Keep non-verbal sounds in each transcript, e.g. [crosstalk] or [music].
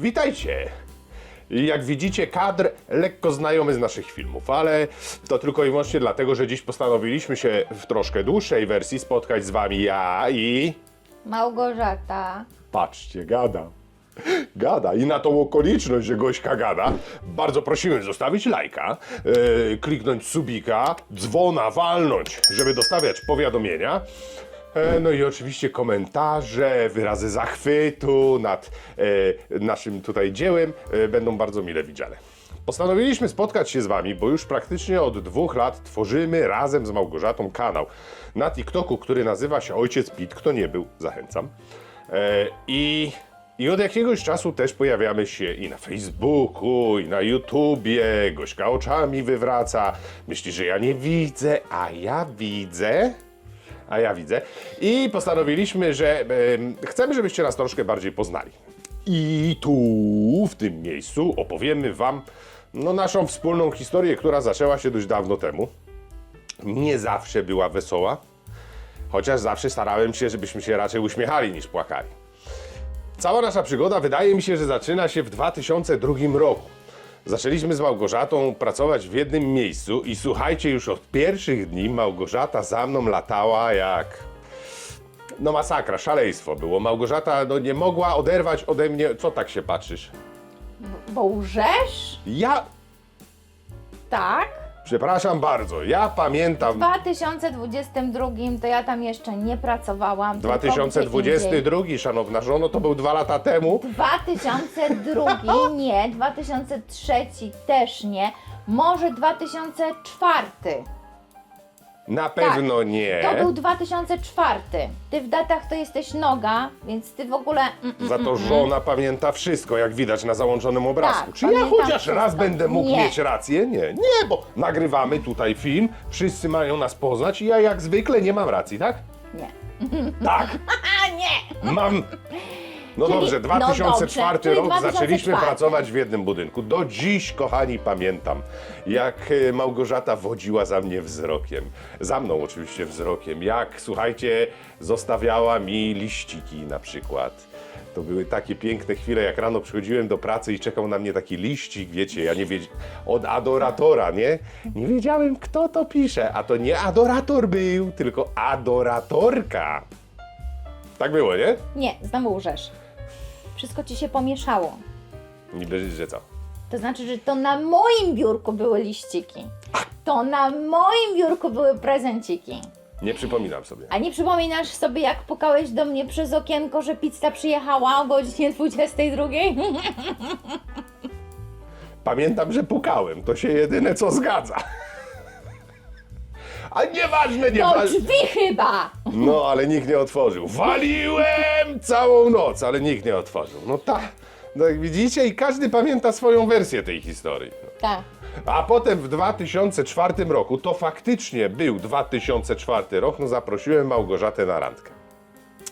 Witajcie! Jak widzicie, kadr lekko znajomy z naszych filmów, ale to tylko i wyłącznie dlatego, że dziś postanowiliśmy się w troszkę dłuższej wersji spotkać z wami ja i... Małgorzata. Patrzcie, gada. Gada i na tą okoliczność, że gośka gada, bardzo prosimy zostawić lajka, yy, kliknąć subika, dzwona walnąć, żeby dostawiać powiadomienia. E, No i oczywiście komentarze, wyrazy zachwytu nad e, naszym tutaj dziełem e, będą bardzo mile widziane. Postanowiliśmy spotkać się z Wami, bo już praktycznie od dwóch lat tworzymy razem z Małgorzatą kanał na TikToku, który nazywa się Ojciec Pit. Kto nie był, zachęcam. E, I, I od jakiegoś czasu też pojawiamy się i na Facebooku, i na YouTubie. Gośka oczami wywraca, myśli, że ja nie widzę, a ja widzę. A ja widzę. I postanowiliśmy, że em, chcemy, żebyście nas troszkę bardziej poznali. I tu, w tym miejscu, opowiemy Wam no, naszą wspólną historię, która zaczęła się dość dawno temu. Nie zawsze była wesoła, chociaż zawsze starałem się, żebyśmy się raczej uśmiechali niż płakali. Cała nasza przygoda wydaje mi się, że zaczyna się w 2002 roku. Zaczęliśmy z Małgorzatą pracować w jednym miejscu i słuchajcie, już od pierwszych dni Małgorzata za mną latała jak... No masakra, szaleństwo było. Małgorzata no, nie mogła oderwać ode mnie... Co tak się patrzysz? Bo łżesz? Ja... Tak. Przepraszam bardzo, ja pamiętam... W 2022 to ja tam jeszcze nie pracowałam. tylko gdzie indziej. 2022, szanowna żono, to był dwa lata temu. 2002 [laughs] nie, 2003 też nie, może 2004. Na pewno nie. Tak. To był 2004. Ty w datach to jesteś noga, więc ty w ogóle. Mm, mm, Za to żona pamięta wszystko, jak widać na załączonym obrazku. Tak, Czy ja pamiętam chociaż raz wszystko. będę mógł Nie. mieć rację? Nie, nie, bo nagrywamy tutaj film, wszyscy mają nas poznać i ja jak zwykle nie mam racji, tak? nie. Tak, A [laughs] nie! mam. [laughs] No Czyli- dobrze, no 2004 dobrze, czyli rok 2004. zaczęliśmy pracować w jednym budynku. Do dziś, kochani, pamiętam, jak e, Małgorzata wodziła za mnie wzrokiem. Za mną oczywiście wzrokiem. Jak, słuchajcie, zostawiała mi liściki na przykład. To były takie piękne chwile, jak rano przychodziłem do pracy i czekał na mnie taki liścik, wiecie, ja nie wiedziałem, od adoratora, nie? Nie wiedziałem, kto to pisze, a to nie adorator był, tylko adoratorka. Tak było, nie? Nie, znowu łżesz. Wszystko ci się pomieszało. Niby, że co? To znaczy, że to na moim biurku były liściki. To na moim biurku były prezenciki. Nie przypominam sobie. A nie przypominasz sobie, jak pukałeś do mnie przez okienko, że pizza przyjechała o godzinie 22? [laughs] Pamiętam, że pukałem. To się jedyne co zgadza. A nieważne, Do nieważne. drzwi chyba! No, ale nikt nie otworzył. Waliłem całą noc, ale nikt nie otworzył. No tak. No jak widzicie, i każdy pamięta swoją wersję tej historii. Tak. A potem w 2004 roku, to faktycznie był 2004 rok, no zaprosiłem Małgorzatę na randkę.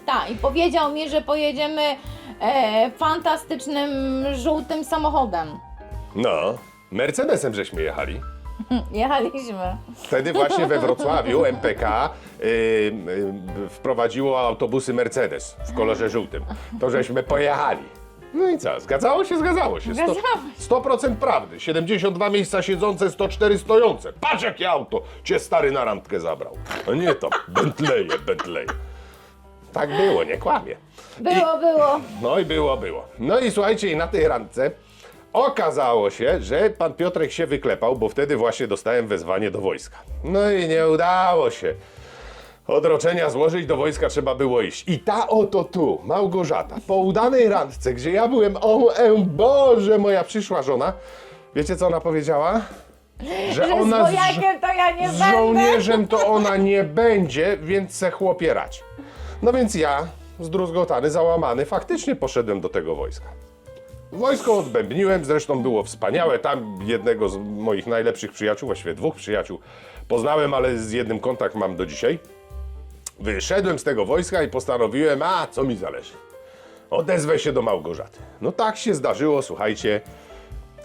Tak, i powiedział mi, że pojedziemy e, fantastycznym żółtym samochodem. No, Mercedesem żeśmy jechali. [laughs] Jechaliśmy. Wtedy właśnie we Wrocławiu [laughs] MPK y, y, wprowadziło autobusy Mercedes w kolorze żółtym. To żeśmy pojechali. No i co? Zgadzało się? Zgadzało się. Zgadzało się. 100% prawdy. 72 miejsca siedzące, 104 stojące. Patrz jakie auto cię stary na randkę zabrał. A nie to, Bentleye, Bentleye. Tak było, nie kłamie. Było, było. No i było, było. No i słuchajcie, i na tej randce okazało się, że pan Piotrek się wyklepał, bo wtedy właśnie dostałem wezwanie do wojska. No i nie udało się. Odroczenia złożyć do wojska trzeba było iść. I ta oto tu, Małgorzata, po udanej randce, gdzie ja byłem, o e, Boże, moja przyszła żona, wiecie co ona powiedziała? Że z z, to ja nie z będę. żołnierzem to ona nie będzie, więc se chłopie rać. No więc ja, zdruzgotany, załamany, faktycznie poszedłem do tego wojska. Wojsko odbębniłem, zresztą było wspaniałe. Tam jednego z moich najlepszych przyjaciół, właściwie dwóch przyjaciół, poznałem, ale z jednym kontakt mam do dzisiaj. Wyszedłem z tego wojska i postanowiłem, a co mi zależy. Odezwę się do Małgorzaty. No tak się zdarzyło, słuchajcie,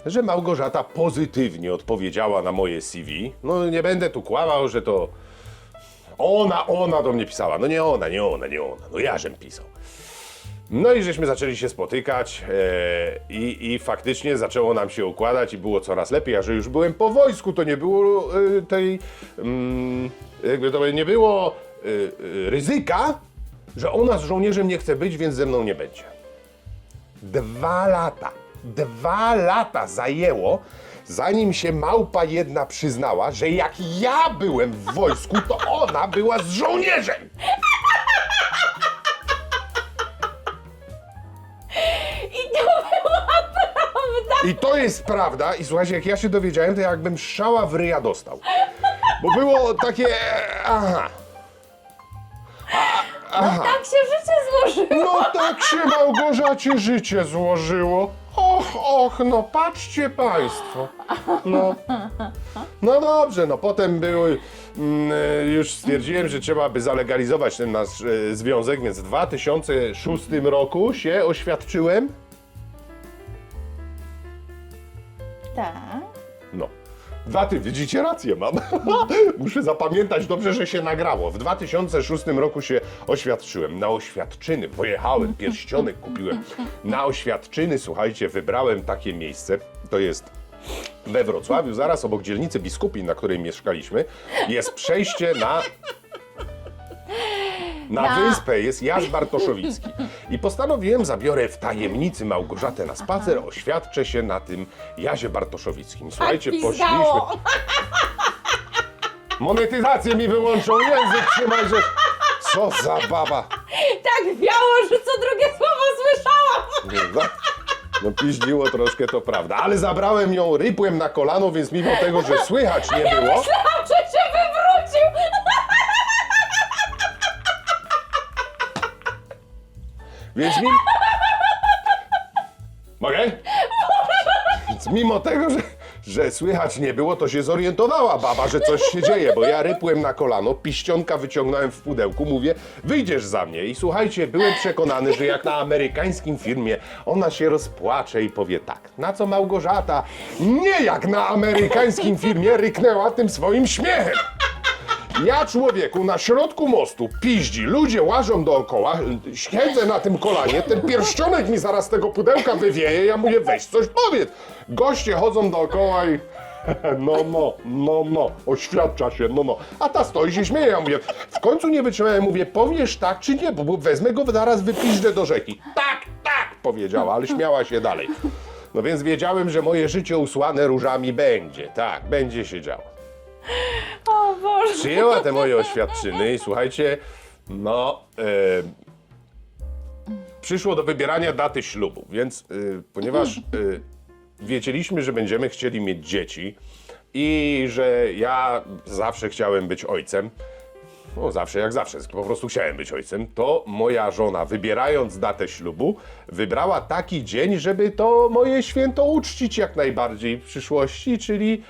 że Małgorzata pozytywnie odpowiedziała na moje CV. No nie będę tu kłamał, że to ona, ona do mnie pisała. No nie ona, nie ona, nie ona. No ja żem pisał. No i żeśmy zaczęli się spotykać e, i, faktycznie zaczęło nam się układać i było coraz lepiej, a że już byłem po wojsku, to nie było e, tej, mm, jakby to nie było e, ryzyka, że ona z żołnierzem nie chce być, więc ze mną nie będzie. Dwa lata, dwa lata zajęło, zanim się małpa jedna przyznała, że jak ja byłem w wojsku, to ona była z żołnierzem. I to jest prawda. I słuchajcie, jak ja się dowiedziałem, to jakbym strzała w ryja dostał. Bo było takie... Aha. Tak się życie złożyło. No tak się Małgorzacie życie złożyło. Och, och, no patrzcie państwo. No, no dobrze, no potem były, mm, e, już stwierdziłem, że trzeba by zalegalizować ten nasz e, związek, więc w 2006 roku się oświadczyłem. Tak. No. Dwa ty, widzicie rację mam. [laughs] Muszę zapamiętać dobrze, że się nagrało. W 2006 roku się oświadczyłem. Na oświadczyny pojechałem, [laughs] pierścionek kupiłem. Na oświadczyny, słuchajcie, wybrałem takie miejsce. To jest we Wrocławiu, zaraz obok dzielnicy Biskupin, na której mieszkaliśmy. Jest przejście na na Na- wyspę jest Jasz Bartoszowicki. I postanowiłem, zabiorę w tajemnicy Małgorzatę na spacer, oświadczę się na tym Jazie Bartoszowickim. Słuchajcie, poszliśmy. pizgało. Monetyzację mi wyłączą, język trzymaj, że... Co za baba. Tak wiało, że co drugie słowo słyszałam. No, no piździło troszkę, to prawda. Ale zabrałem ją, rypłem na kolano, więc mimo tego, że słychać nie było... Myślałam, Więc mimo... Mogę? Więc mimo tego, że, że słychać nie było, to się zorientowała baba, że coś się dzieje, bo ja rypłem na kolano, piścionka wyciągnąłem w pudełku, mówię, wyjdziesz za mnie. I słuchajcie, byłem przekonany, że jak na amerykańskim filmie ona się rozpłacze i powie tak. Na co Małgorzata, nie jak na amerykańskim filmie, ryknęła tym swoim śmiechem. Ja człowieku na środku mostu piździ, ludzie łażą dookoła, siedzę na tym kolanie, ten pierścionek mi zaraz z tego pudełka wywieje, ja mówię weź coś powiedz. Goście chodzą dookoła i [laughs] no, no, no, no, oświadcza się, no, no. A ta stoi się śmieje, ja mówię, w końcu nie wytrzymałem, mówię, powiesz tak czy nie, bo wezmę go zaraz wypiżdżę do rzeki. Tak, tak, powiedziała, ale śmiała się dalej. No więc wiedziałem, że moje życie usłane różami będzie, tak, będzie się działo O Boże. przyjęła te moje oświadczyny i słuchajcie, no. E, przyszło do wybierania daty ślubu, więc e, ponieważ e, wiedzieliśmy, że będziemy chcieli mieć dzieci i że ja zawsze chciałem być ojcem. No zawsze jak zawsze, po prostu chciałem być ojcem, to moja żona, wybierając datę ślubu, wybrała taki dzień, żeby to moje święto uczcić jak najbardziej w przyszłości, czyli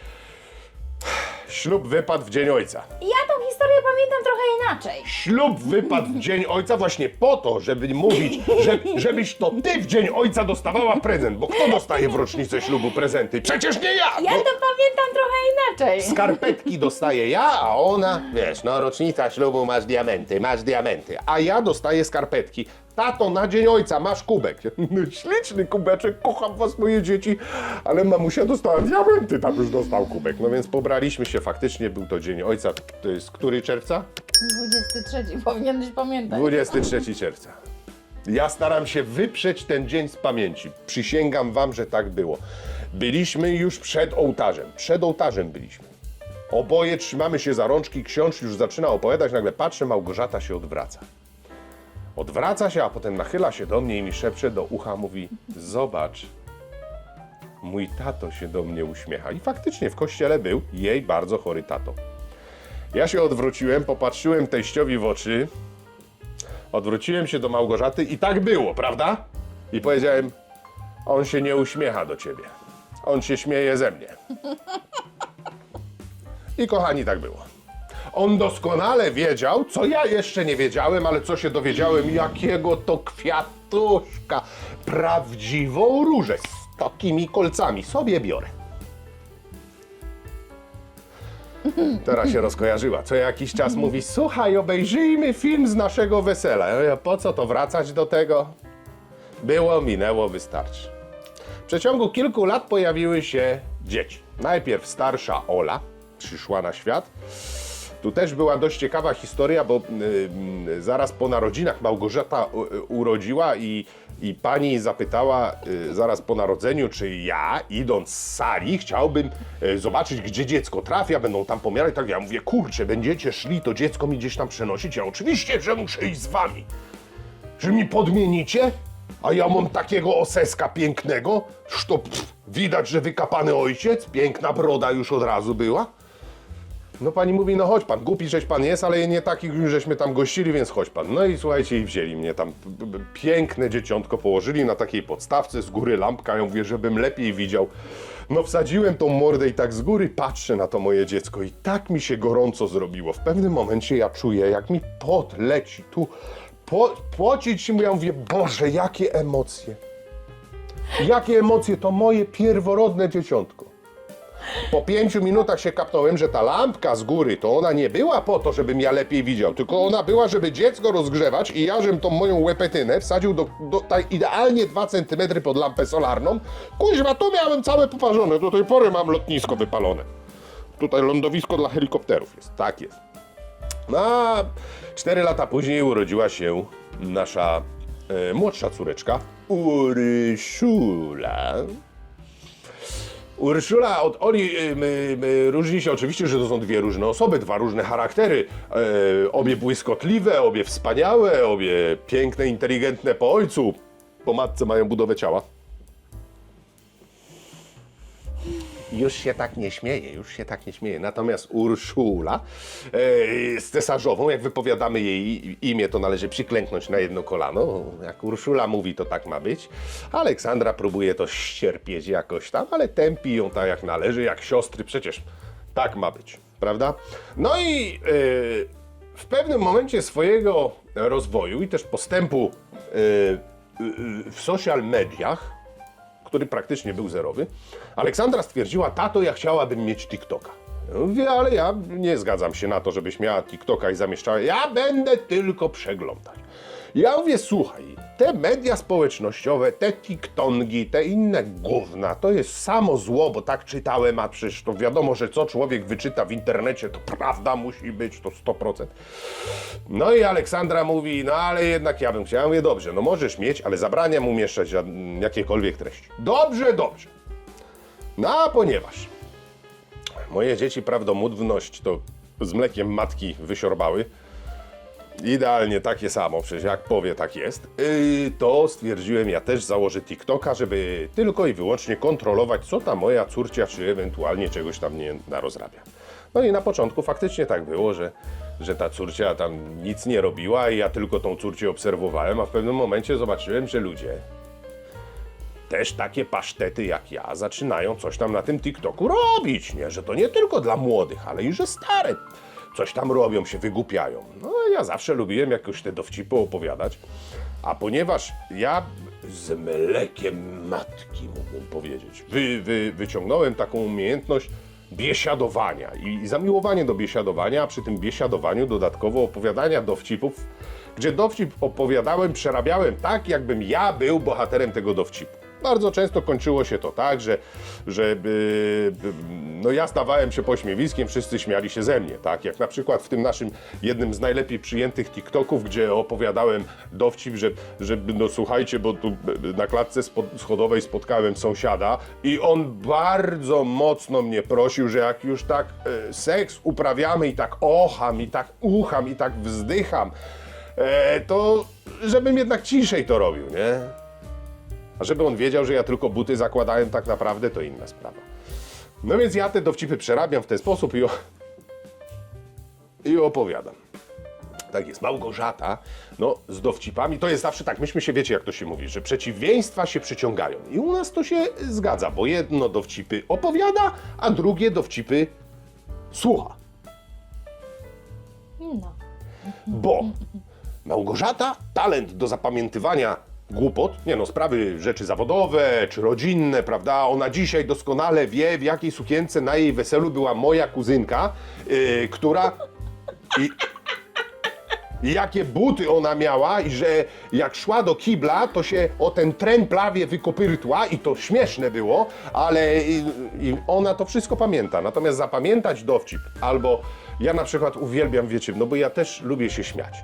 ślub wypadł w dzień ojca. Ja tą historię pamiętam trochę inaczej. Ślub wypadł w dzień ojca właśnie po to, żeby mówić, że, żebyś to ty w dzień ojca dostawała prezent, bo kto dostaje w rocznicę ślubu prezenty? Przecież nie ja! Ja No, to pamiętam trochę inaczej. Skarpetki dostaję ja, a ona, wiesz, no rocznica ślubu masz diamenty, masz diamenty, a ja dostaję skarpetki. Tato, na dzień ojca masz kubek. [laughs] Śliczny kubeczek, kocham was moje dzieci, ale mamusia dostała diamenty, tam już dostał kubek. No więc pobraliśmy się, faktycznie był to dzień ojca, to jest który czerwca? 23 powinieneś pamiętać. 23 czerwca. Ja staram się wyprzeć ten dzień z pamięci. Przysięgam wam, że tak było. Byliśmy już przed ołtarzem. Przed ołtarzem byliśmy. Oboje trzymamy się za rączki, ksiądz już zaczyna opowiadać, nagle patrzę, Małgorzata się odwraca. Odwraca się, a potem nachyla się do mnie i mi szepcze do ucha, mówi zobacz, mój tato się do mnie uśmiecha. I faktycznie w kościele był jej bardzo chory tato. Ja się odwróciłem, popatrzyłem teściowi w oczy, odwróciłem się do Małgorzaty i tak było, prawda? I powiedziałem, on się nie uśmiecha do ciebie. On się śmieje ze mnie. I kochani, tak było. On doskonale wiedział, co ja jeszcze nie wiedziałem, ale co się dowiedziałem, jakiego to kwiatuszka, prawdziwą różę z takimi kolcami sobie biorę. Teraz się rozkojarzyła. Co jakiś czas mówi, słuchaj, obejrzyjmy film z naszego wesela. Ja po co to wracać do tego? Było, minęło, wystarczy. W przeciągu kilku lat pojawiły się dzieci. Najpierw starsza Ola przyszła na świat. Tu też była dość ciekawa historia, bo y, y, zaraz po narodzinach Małgorzata u, y, urodziła i, i pani zapytała y, zaraz po narodzeniu, czy ja, idąc z sali, chciałbym y, zobaczyć, gdzie dziecko trafia, będą tam pomiary. Tak ja mówię, kurczę, będziecie szli, to dziecko mi gdzieś tam przenosić. Ja oczywiście, że muszę iść z wami. Że mi podmienicie? A ja mam takiego oseska pięknego, że to pff, widać, że wykapany ojciec, piękna broda już od razu była. No pani mówi, no chodź pan, głupi żeś pan jest, ale nie takich już żeśmy tam gościli, więc chodź pan. No i słuchajcie, i wzięli mnie tam, piękne dzieciątko położyli na takiej podstawce, z góry lampka, ja mówię, żebym lepiej widział. No wsadziłem tą mordę i tak z góry patrzę na to moje dziecko i tak mi się gorąco zrobiło. W pewnym momencie ja czuję, jak mi pot leci tu, po, pocić się, ja mówię, Boże, jakie emocje. Jakie emocje, to moje pierworodne dzieciątko. Po pięciu minutach się kapnąłem, że ta lampka z góry to ona nie była po to, żebym ja lepiej widział, tylko ona była, żeby dziecko rozgrzewać i ja, żebym tą moją łepetynę wsadził do, do idealnie 2 cm pod lampę solarną. Kuźwa, tu miałem całe poparzone, do tej pory mam lotnisko wypalone. Tutaj lądowisko dla helikopterów jest, tak jest. No, a cztery lata później urodziła się nasza e, młodsza córeczka, Urszula. Urszula od Oli y, my, my, różni się oczywiście, że to są dwie różne osoby, dwa różne charaktery. E, obie błyskotliwe, obie wspaniałe, obie piękne, inteligentne po ojcu. Po matce mają budowę ciała. Już się tak nie śmieje, już się tak nie śmieje. Natomiast Urszula e, jest cesarzową. Jak wypowiadamy jej imię, to należy przyklęknąć na jedno kolano. Jak Urszula mówi, to tak ma być. Aleksandra próbuje to ścierpieć jakoś tam, ale tępi ją tak jak należy, jak siostry. Przecież tak ma być, prawda? No i e, w pewnym momencie swojego rozwoju i też postępu e, w social mediach, który praktycznie był zerowy, Aleksandra stwierdziła, tato, ja chciałabym mieć TikToka. Ja Mówię, ale ja nie zgadzam się na to, żebyś miała TikToka i zamieszczała. Ja będę tylko przeglądać. Ja mówię, słuchaj, te media społecznościowe, te TikTongi, te inne gówna, to jest samo zło, bo tak czytałem, a przecież to wiadomo, że co człowiek wyczyta w internecie, to prawda musi być, to 100%. No i Aleksandra mówi, no ale jednak ja bym chciał. Ja mówię, dobrze, no możesz mieć, ale zabraniam umieszczać jakiekolwiek treści. Dobrze, dobrze. No a ponieważ moje dzieci prawdomówność to z mlekiem matki wysiorbały, idealnie takie samo, przecież jak powie, tak jest, yy, to stwierdziłem, ja też założę TikToka, żeby tylko i wyłącznie kontrolować, co ta moja córcia, czy ewentualnie czegoś tam nie narozrabia. No i na początku faktycznie tak było, że, że ta córcia tam nic nie robiła i ja tylko tą córcię obserwowałem, a w pewnym momencie zobaczyłem, że ludzie też takie pasztety jak ja zaczynają coś tam na tym TikToku robić, nie? Że to nie tylko dla młodych, ale i że stare coś tam robią, się wygłupiają. No ja zawsze lubiłem jakoś te dowcipy opowiadać, a ponieważ ja z mlekiem matki, mógłbym powiedzieć, wy, wy, wyciągnąłem taką umiejętność biesiadowania i, i zamiłowanie do biesiadowania, a przy tym biesiadowaniu dodatkowo opowiadania dowcipów, gdzie dowcip opowiadałem, przerabiałem tak, jakbym ja był bohaterem tego dowcipu. Bardzo często kończyło się to tak, że, że y, y, no ja stawałem się pośmiewiskiem, wszyscy śmiali się ze mnie, tak? Jak na przykład w tym naszym jednym z najlepiej przyjętych TikToków, gdzie opowiadałem dowcip, że, że no słuchajcie, bo tu na klatce schodowej spotkałem sąsiada i on bardzo mocno mnie prosił, że jak już tak e, seks uprawiamy i tak ocham, i tak ucham, i tak wzdycham, e, to żebym jednak ciszej to robił, nie? A żeby on wiedział, że ja tylko buty zakładałem tak naprawdę, to inna sprawa. No więc ja te dowcipy przerabiam w ten sposób i, o... i opowiadam. Tak jest, Małgorzata, no z dowcipami, to jest zawsze tak, myśmy się, wiecie jak to się mówi, że przeciwieństwa się przyciągają. I u nas to się zgadza, bo jedno dowcipy opowiada, a drugie dowcipy słucha. No. Bo Małgorzata, talent do zapamiętywania głupot, nie no, sprawy, rzeczy zawodowe czy rodzinne, prawda? Ona dzisiaj doskonale wie, w jakiej sukience na jej weselu była moja kuzynka, yy, która. I, I jakie buty ona miała i że jak szła do kibla, to się o ten tren prawie wykopyrtła i to śmieszne było, ale i, i ona to wszystko pamięta. Natomiast zapamiętać dowcip albo ja na przykład uwielbiam, wiecie, no bo ja też lubię się śmiać.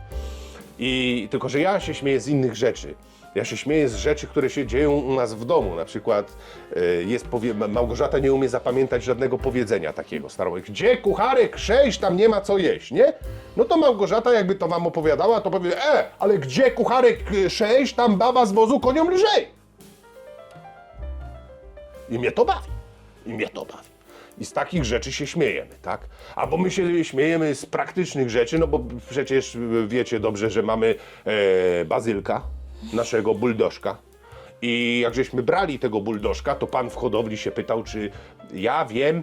I tylko, że ja się śmieję z innych rzeczy. Ja się śmieję z rzeczy, które się dzieją u nas w domu. Na przykład e, jest powie... Małgorzata nie umie zapamiętać żadnego powiedzenia takiego starego. Gdzie kucharek sześć, tam nie ma co jeść, nie? No to Małgorzata jakby to wam opowiadała, to powie, e, ale gdzie kucharek e, sześć, tam baba z wozu koniom lżej. I mnie to bawi. I mnie to bawi. I z takich rzeczy się śmiejemy, tak? Albo my się śmiejemy z praktycznych rzeczy, no bo przecież y, wiecie dobrze, że mamy e, bazylka, naszego buldożka. I jak żeśmy brali tego buldożka, to pan w hodowli się pytał, czy ja wiem,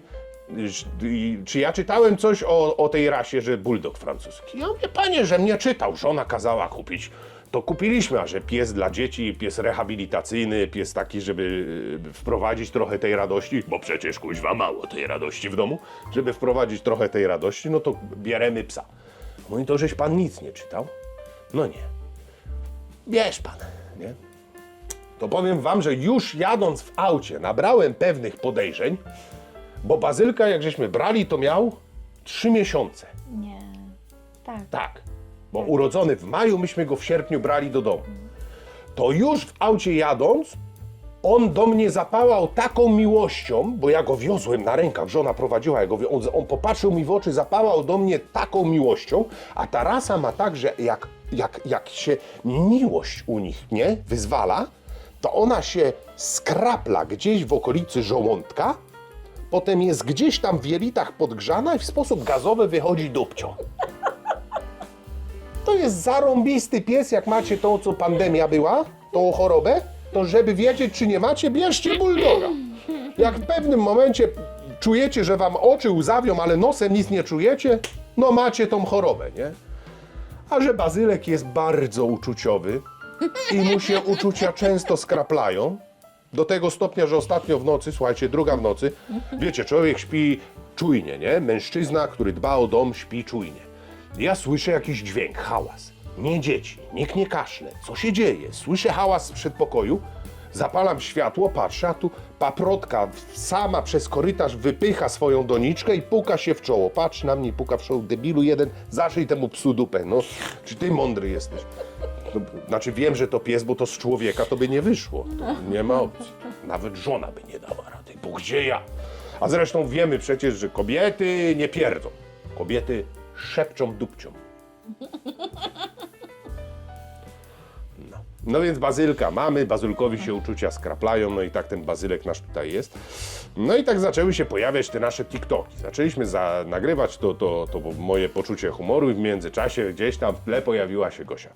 czy ja czytałem coś o, o tej rasie, że buldog francuski. Ja mówię, panie, że mnie czytał, żona kazała kupić. To kupiliśmy, a że pies dla dzieci, pies rehabilitacyjny, pies taki, żeby y, wprowadzić trochę tej radości, bo przecież kuźwa mało tej radości w domu, żeby wprowadzić trochę tej radości, no to bieremy psa. No i to, żeś pan nic nie czytał? No nie. Bierz pan, nie? To powiem wam, że już jadąc w aucie nabrałem pewnych podejrzeń, bo Bazylka, jak żeśmy brali, to miał trzy miesiące. Nie. Tak. Tak. Bo urodzony w maju, myśmy go w sierpniu brali do domu. To już w aucie jadąc, on do mnie zapałał taką miłością, bo ja go wiozłem na rękach, żona prowadziła, ja go, on, on popatrzył mi w oczy, zapałał do mnie taką miłością, a ta rasa ma tak, że jak, jak, jak się miłość u nich nie wyzwala, to ona się skrapla gdzieś w okolicy żołądka, potem jest gdzieś tam w jelitach podgrzana i w sposób gazowy wychodzi dupcią. To jest zarąbisty pies, jak macie to, co pandemia była, tą chorobę, to żeby wiedzieć, czy nie macie, bierzcie bulldoga. Jak w pewnym momencie czujecie, że wam oczy łzawią, ale nosem nic nie czujecie, no macie tą chorobę, nie? A że bazylek jest bardzo uczuciowy i mu się uczucia często skraplają, do tego stopnia, że ostatnio w nocy, słuchajcie, druga w nocy, wiecie, człowiek śpi czujnie, nie? Mężczyzna, który dba o dom, śpi czujnie. Ja słyszę jakiś dźwięk, hałas. Nie dzieci, nikt nie kaszle. Co się dzieje? Słyszę hałas z przedpokoju, zapalam światło, patrzę, a tu paprotka sama przez korytarz wypycha swoją doniczkę i puka się w czoło. Patrz na mnie, puka w czoło. Debilu jeden, zaszyj temu psu dupę. No, czy ty mądry jesteś? No, znaczy wiem, że to pies, bo to z człowieka to by nie wyszło. To nie ma opcji. Nawet żona by nie dała rady, bo gdzie ja? A zresztą wiemy przecież, że kobiety nie pierdzą. Kobiety szepczą dupcią. No. więc bazylka mamy, bazylkowi się uczucia skraplają, no i tak ten bazylek nasz tutaj jest. No i tak zaczęły się pojawiać te nasze TikToki. Zaczęliśmy za, nagrywać to, to, to moje poczucie humoru i w międzyczasie gdzieś tam w tle pojawiła się Gosia.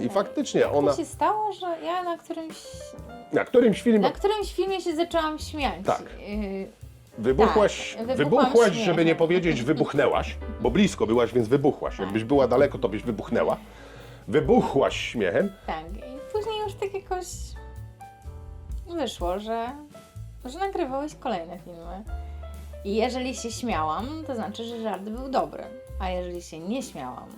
I faktycznie ona To się stało, że ja na którymś, na którymś filmie na którymś filmie się zaczęłam śmiać. Tak. Yy, wybuchłaś, tak, wybuchłaś, żeby nie powiedzieć wybuchnęłaś, bo blisko byłaś, więc wybuchłaś. Jakbyś była daleko, to byś wybuchnęła. Wybuchłaś śmiechem. Tak, i później już tak jakoś wyszło, że, że nagrywałeś kolejne filmy. I jeżeli się śmiałam, to znaczy, że żart był dobry. A jeżeli się nie śmiałam,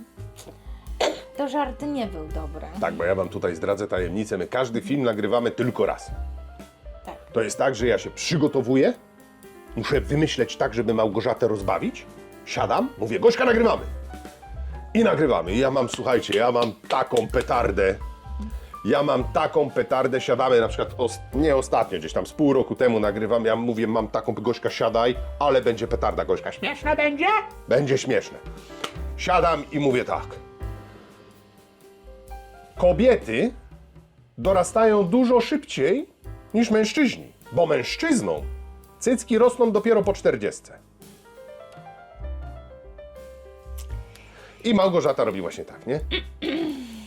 to żart nie był dobry. Tak, bo ja wam tutaj zdradzę tajemnicę. My każdy film nagrywamy tylko raz. Tak. To jest tak, że ja się przygotowuję, muszę wymyśleć tak, żeby Małgorzatę rozbawić. Siadam, mówię, Gośka, nagrywamy. I nagrywamy. Ja mam, słuchajcie, ja mam taką petardę. Ja mam taką petardę, siadamy na przykład, os- nie ostatnio, gdzieś tam z pół roku temu nagrywam, ja mówię, mam taką, Gośka, siadaj, ale będzie petarda, Gośka, śmieszne będzie? Będzie śmieszne. Siadam i mówię tak. Kobiety dorastają dużo szybciej niż mężczyźni, bo mężczyznom cycki rosną dopiero po 40. I Małgorzata robi właśnie tak, nie?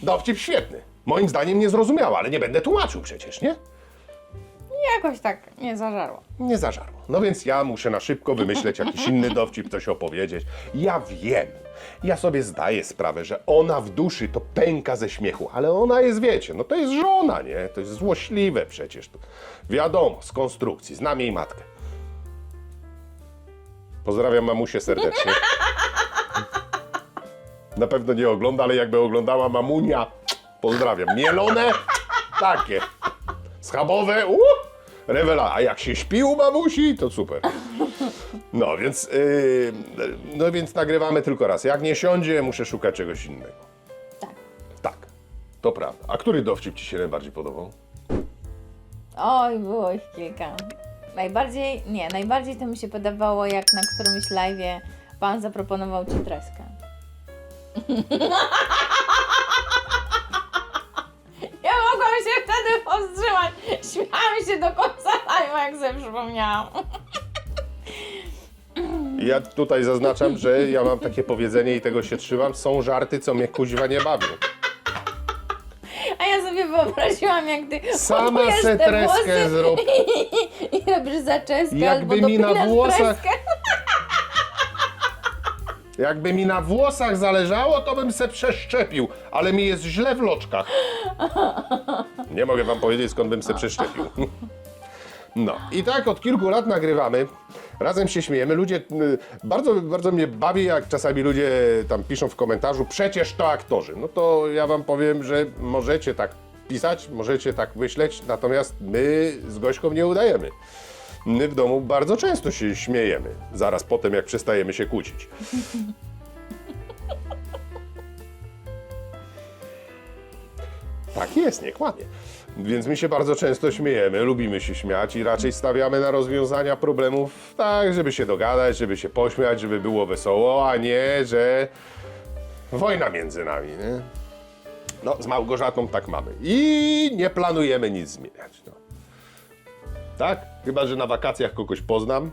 Dowcip świetny. Moim zdaniem nie zrozumiała, ale nie będę tłumaczył przecież, nie? Jakoś tak nie zażarło. Nie zażarło. No więc ja muszę na szybko wymyśleć jakiś inny dowcip, coś opowiedzieć. Ja wiem, ja sobie zdaję sprawę, że ona w duszy to pęka ze śmiechu, ale ona jest, wiecie, no to jest żona, nie? To jest złośliwe przecież. To wiadomo, z konstrukcji, znam jej matkę. Pozdrawiam mamusię serdecznie. Na pewno nie ogląda, ale jakby oglądała mamunia, pozdrawiam. Mielone, takie. Schabowe, uh, rewela. A jak się śpi u mamusi, to super. No więc, yy, no więc nagrywamy tylko raz. Jak nie siądzie, muszę szukać czegoś innego. Tak. Tak, to prawda. A który dowcip ci się najbardziej podobał? Oj, było ich kilka. Najbardziej, nie, najbardziej to mi się podobało, jak na którymś live'ie pan zaproponował ci treskę. [laughs] Ja mogłam się wtedy powstrzymać. Śmiałam się do końca [laughs] live'a, jak sobie przypomniałam. [laughs] Ja tutaj zaznaczam, że ja mam takie powiedzenie i tego się trzymam. Są żarty, co mnie kuźwa nie bawią. A ja sobie wyobraziłam, jak ty Sama podujesz se te treskę włosy zrób. i robisz zaczeskę Jakby albo mi na dopinasz włosach- treskę. Jakby mi na włosach zależało, to bym se przeszczepił, ale mi jest źle w loczkach. Nie mogę wam powiedzieć, skąd bym se przeszczepił. No i tak od kilku lat nagrywamy. Razem się śmiejemy. Ludzie, y, bardzo, bardzo mnie bawi, jak czasami ludzie tam piszą w komentarzu, przecież to aktorzy. No to ja wam powiem, że możecie tak pisać, możecie tak myśleć, natomiast my z Gośką nie udajemy. My w domu bardzo często się śmiejemy, zaraz po tym, jak przestajemy się kłócić. [laughs] Tak jest, nie kłamie. Więc my się bardzo często śmiejemy, lubimy się śmiać i raczej stawiamy na rozwiązania problemów tak, żeby się dogadać, żeby się pośmiać, żeby było wesoło, a nie, że wojna między nami, nie? No, z Małgorzatą tak mamy. I nie planujemy nic zmieniać. No. Tak? Chyba, że na wakacjach kogoś poznam.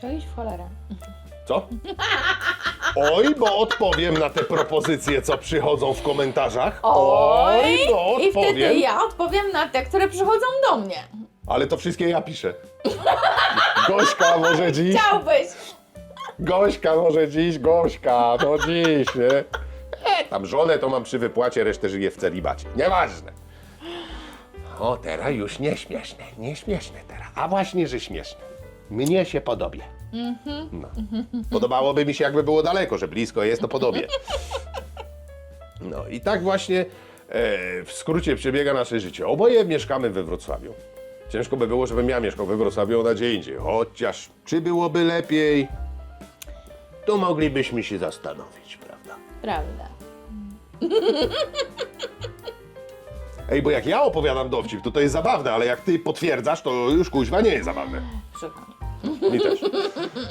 To idź w cholerę. Co? Oj, bo odpowiem na te propozycje, co przychodzą w komentarzach. Oj, bo I wtedy odpowiem. ja odpowiem na te, które przychodzą do mnie. Ale to wszystkie ja piszę. Gośka może dziś, Chciałbyś. Gośka może dziś, Gośka, no dziś, nie? E, tam żonę to mam przy wypłacie, resztę żyje w celibacie. Nieważne. O, teraz już nieśmieszne, nieśmieszne teraz. A właśnie, że śmieszne. Mnie się podobie. No. Podobałoby mi się, jakby było daleko, że blisko jest, to podobie. [laughs] No i tak właśnie e, w skrócie przebiega nasze życie. Oboje mieszkamy we Wrocławiu. Ciężko by było, żebym ja mieszkał we Wrocławiu, ona gdzie indziej. Chociaż, czy byłoby lepiej, to moglibyśmy się zastanowić, prawda? Prawda. [laughs] Ej, bo jak ja opowiadam dowcip, to to jest zabawne, ale jak ty potwierdzasz, to już kuźwa nie jest zabawne. Słucham. Mi też.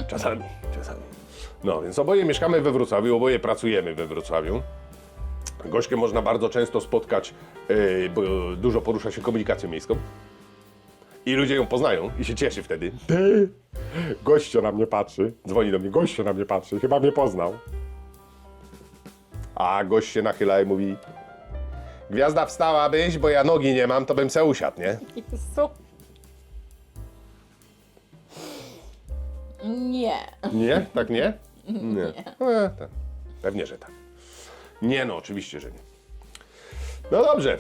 Czasami, czasami. No, więc oboje mieszkamy we Wrocławiu, oboje pracujemy we Wrocławiu. Gośkę można bardzo często spotkać, yy, bo dużo porusza się komunikacją miejską. I ludzie ją poznają i się cieszy wtedy. Ty, gościo na mnie patrzy. Dzwoni do mnie, gościo na mnie patrzy, chyba mnie poznał. A gość się nachyla i mówi Gwiazda wstałabyś, bo ja nogi nie mam, to bym se usiadł, nie? Jezu. Nie. Nie? Tak nie? Nie. E, tak. Pewnie, że tak. Nie no, oczywiście, że nie. No dobrze.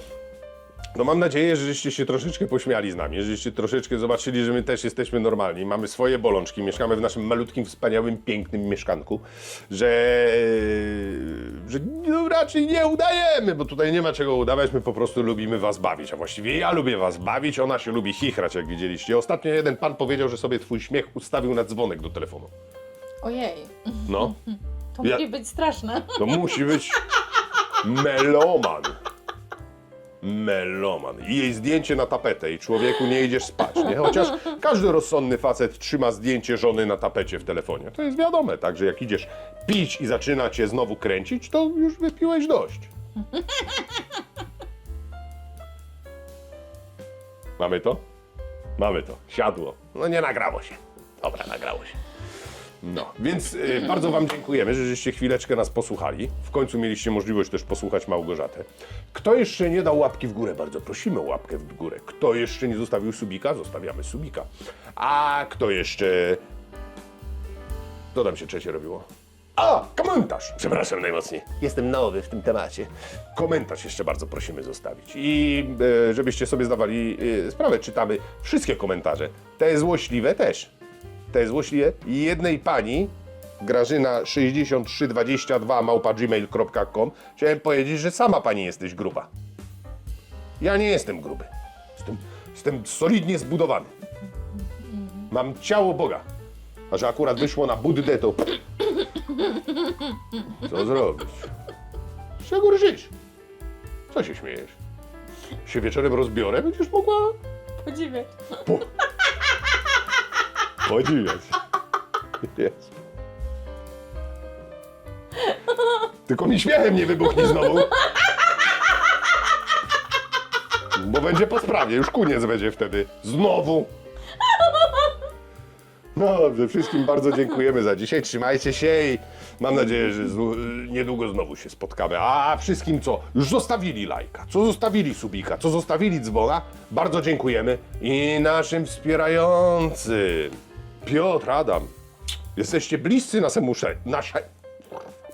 No mam nadzieję, że żeście się troszeczkę pośmiali z nami, żeście troszeczkę zobaczyli, że my też jesteśmy normalni, mamy swoje bolączki, mieszkamy w naszym malutkim, wspaniałym, pięknym mieszkanku, że, że no raczej nie udajemy, bo tutaj nie ma czego udawać, my po prostu lubimy was bawić, a właściwie ja lubię was bawić, ona się lubi chichrać, jak widzieliście. Ostatnio jeden pan powiedział, że sobie twój śmiech ustawił na dzwonek do telefonu. Ojej. No. [laughs] To Ja- musi być straszne. To musi być meloman. Meloman. I jej zdjęcie na tapetę i człowieku nie idziesz spać, nie? Chociaż każdy rozsądny facet trzyma zdjęcie żony na tapecie w telefonie. To jest wiadome, tak, że jak idziesz pić i zaczyna cię znowu kręcić, to już wypiłeś dość. Mamy to? Mamy to. Siadło. No nie nagrało się. Dobra, nagrało się. No, więc y, bardzo Wam dziękujemy, że żeście chwileczkę nas posłuchali. W końcu mieliście możliwość też posłuchać Małgorzatę. Kto jeszcze nie dał łapki w górę, bardzo prosimy o łapkę w górę. Kto jeszcze nie zostawił subika, zostawiamy subika. A kto jeszcze... Co tam się trzecie robiło? A, komentarz! Przepraszam najmocniej. Jestem nowy w tym temacie. Komentarz jeszcze bardzo prosimy zostawić. I e, żebyście sobie zdawali e, sprawę, czytamy wszystkie komentarze. Te złośliwe też. Te złośliwe. I jednej pani grażyna6322 małpa gmail.com chciałem powiedzieć, że sama pani jesteś gruba. Ja nie jestem gruby. Jestem, jestem solidnie zbudowany. Mam ciało Boga. A że akurat wyszło na Buddę, to... Co zrobić? Z czego żyć? Co się śmiejesz? Się wieczorem rozbiorę, będziesz mogła Podziwiać. po... podziwiać. Jezu. Tylko mi śmiechem nie wybuchnie znowu. Bo będzie po sprawie, już koniec będzie wtedy. Znowu. No dobrze, wszystkim bardzo dziękujemy za dzisiaj. Trzymajcie się i mam nadzieję, że niedługo znowu się spotkamy. A wszystkim, co już zostawili lajka, co zostawili subika, co zostawili dzwona, bardzo dziękujemy. I naszym wspierającym, Piotr Adam. Jesteście bliscy naszemu sze- nasze...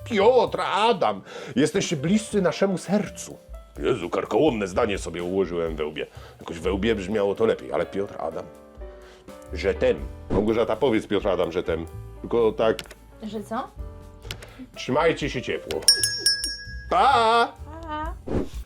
Piotr Adam, jesteście bliscy naszemu sercu. Jezu, karkołomne zdanie sobie ułożyłem we łbie. Jakoś we łbie brzmiało to lepiej, ale Piotr Adam. Żetem. Małgorzata, powiedz Piotr Adam, żetem. Tylko tak, Że co? trzymajcie się ciepło. Pa! A.